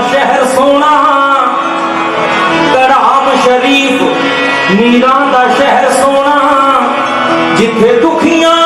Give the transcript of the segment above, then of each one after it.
ਸ਼ਹਿਰ ਸੋਹਣਾ ਕੜਾਮ ਸ਼ਰੀਫ ਮੀਰਾਂ ਦਾ ਸ਼ਹਿਰ ਸੋਨਾ ਜਿੱਥੇ ਦੁਖੀਆਂ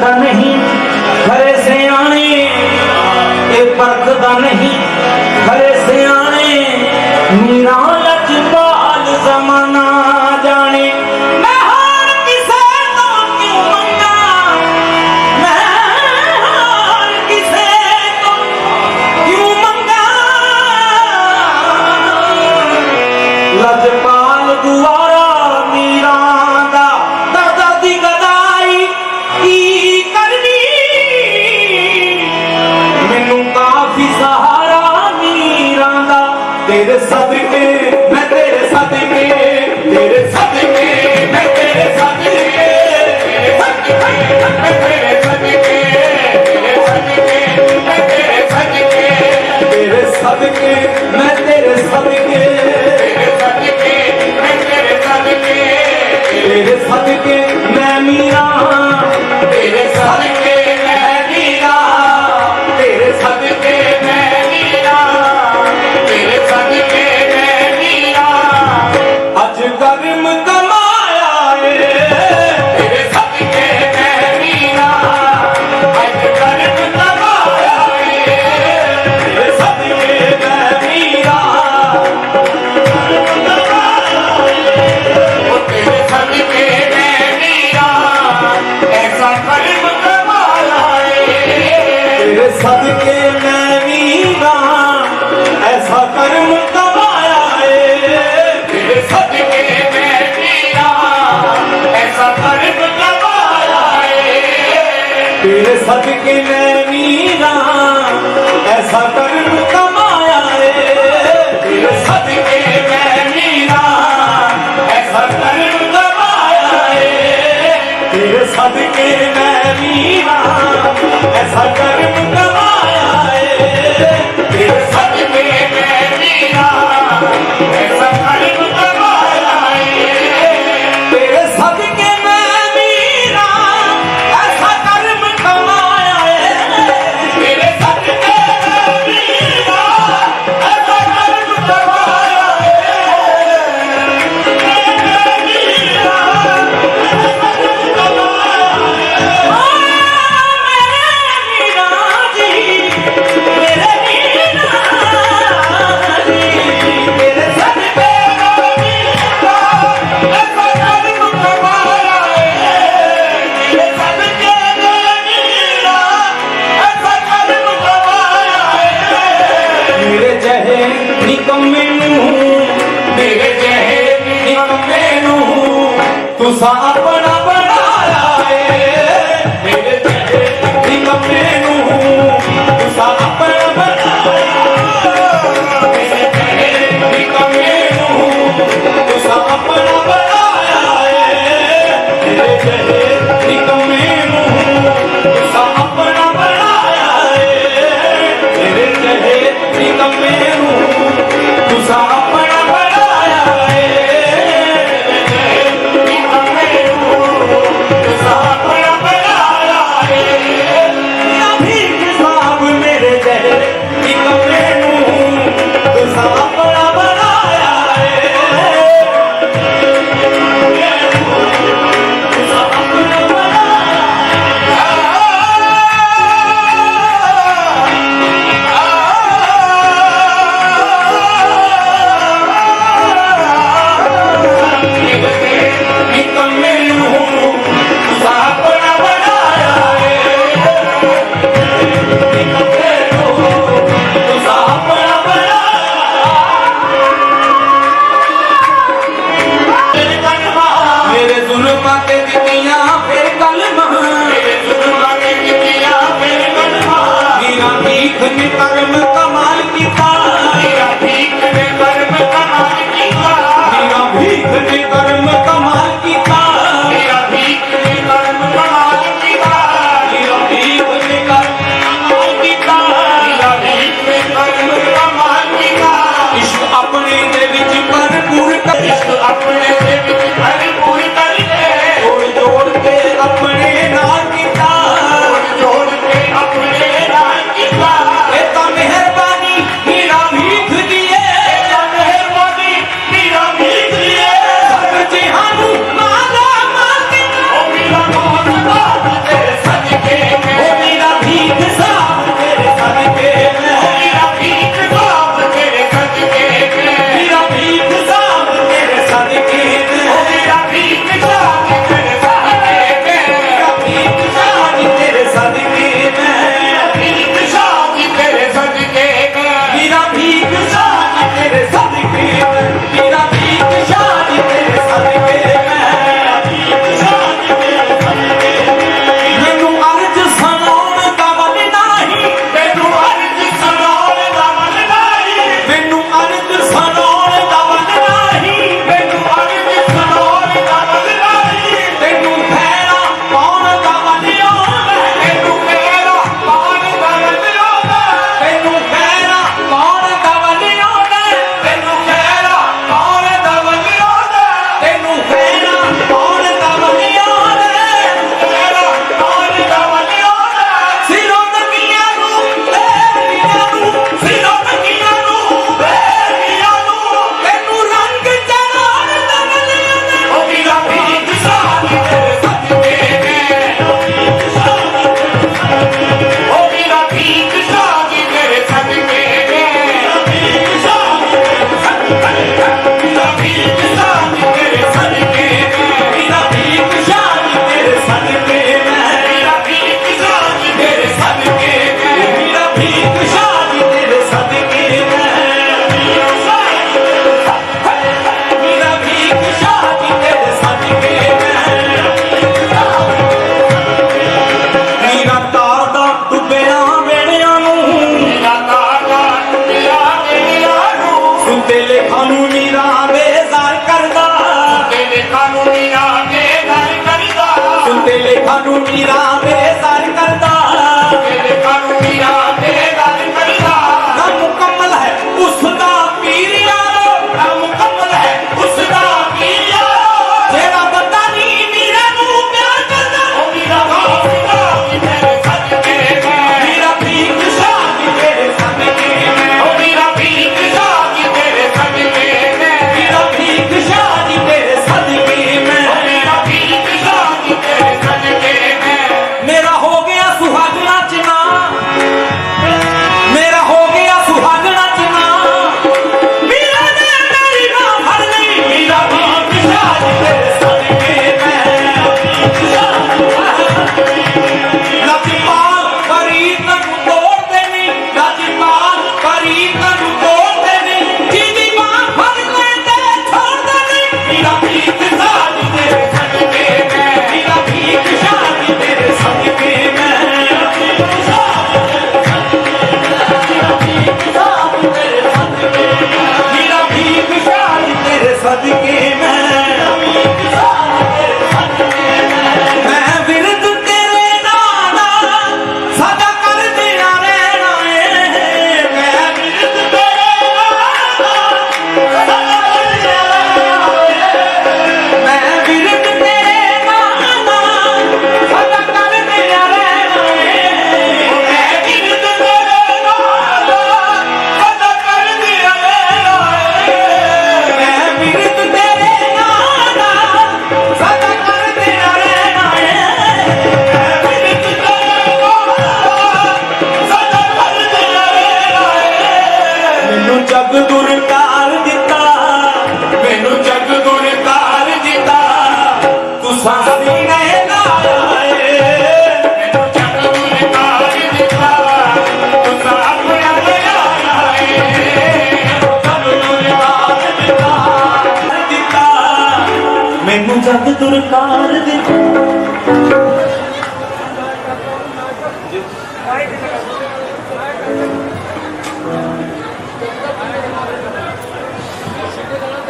ਦਾ ਨਹੀਂ ਖਰੇ ਸਿਆਣੇ ਇਹ ਪਰਖਦਾ ਨਹੀਂ ਖਰੇ ਤੇਰੇ ਸਦਕੇ ਮੈਂ ਤੇਰੇ ਸਦਕੇ ਤੇਰੇ ਸਦਕੇ ਮੈਂ ਤੇਰੇ ਸਦਕੇ ਤੇਰੇ ਸਦਕੇ ਮੈਂ ਤੇਰੇ ਸਦਕੇ ਤੇਰੇ ਸਦਕੇ ਮੈਂ ਤੇਰੇ ਸਦਕੇ ਤੇਰੇ ਸਦਕੇ ਮੈਂ ਤੇਰੇ ਸਦਕੇ ਤੇਰੇ ਸਦਕੇ ਮੈਂ ਤੇਰੇ ਸਦਕੇ ਤੇਰੇ ਸਦਕੇ ਮੈਂ ਮੀਰਾ ਤੇਰੇ ਸਦਕੇ ਮੈਂ ਨੀਰਾ ਐਸਾ capelo dos arrasos.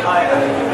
Ah, é.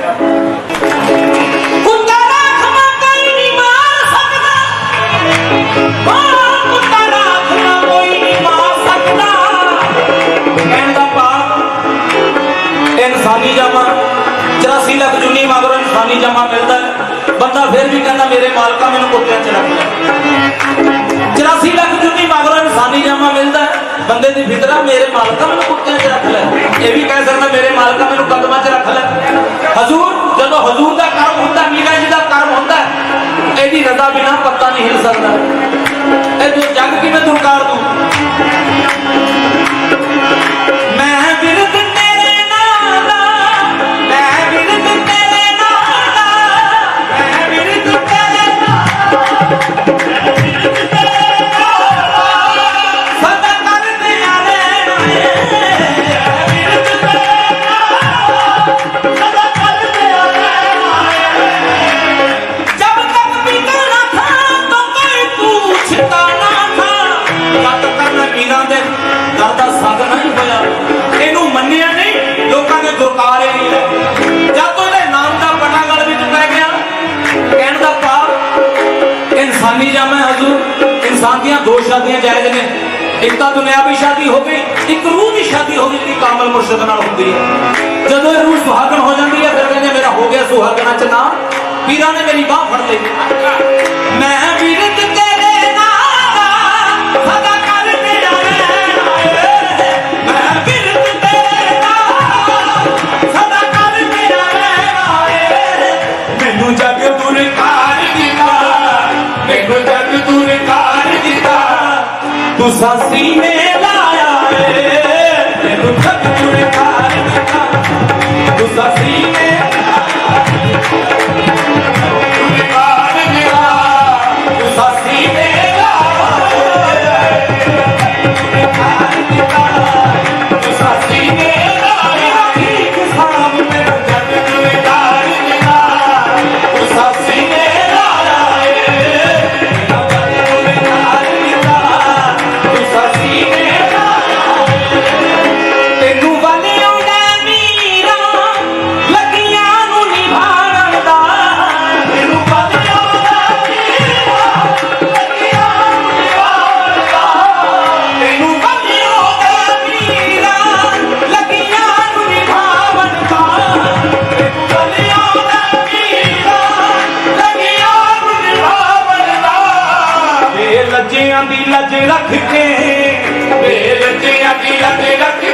ਉਹ ਵੀ ਕਾਮਲ ਮੁਰਸ਼ਦ ਨਾਲ ਹੁੰਦੀ ਹੈ, ਜਦੋਂ ਰੂਹ ਸੁਹਾਗਣ ਹੋ ਜਾਂਦੀ ਹੈ, ਫਿਰ ਕਹਿੰਦੇ ਮੇਰਾ ਹੋ ਗਿਆ ਸੁਹਾਗਣਾ ਚ ਨਾ ਪੀਰਾਂ ਨੇ ਮੇਰੀ ਬਾਹ ਫੜ ਲਈ। Latina, Latina, Latina.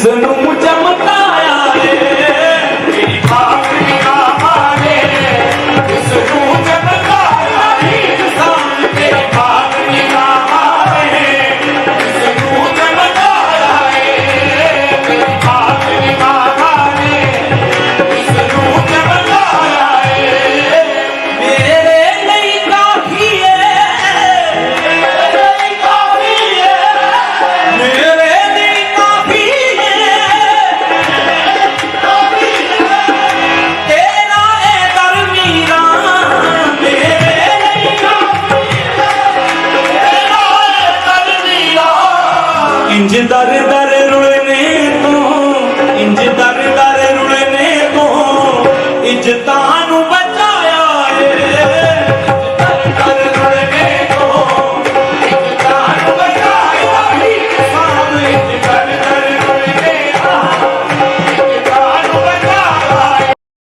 ਇਸ ਨੂੰ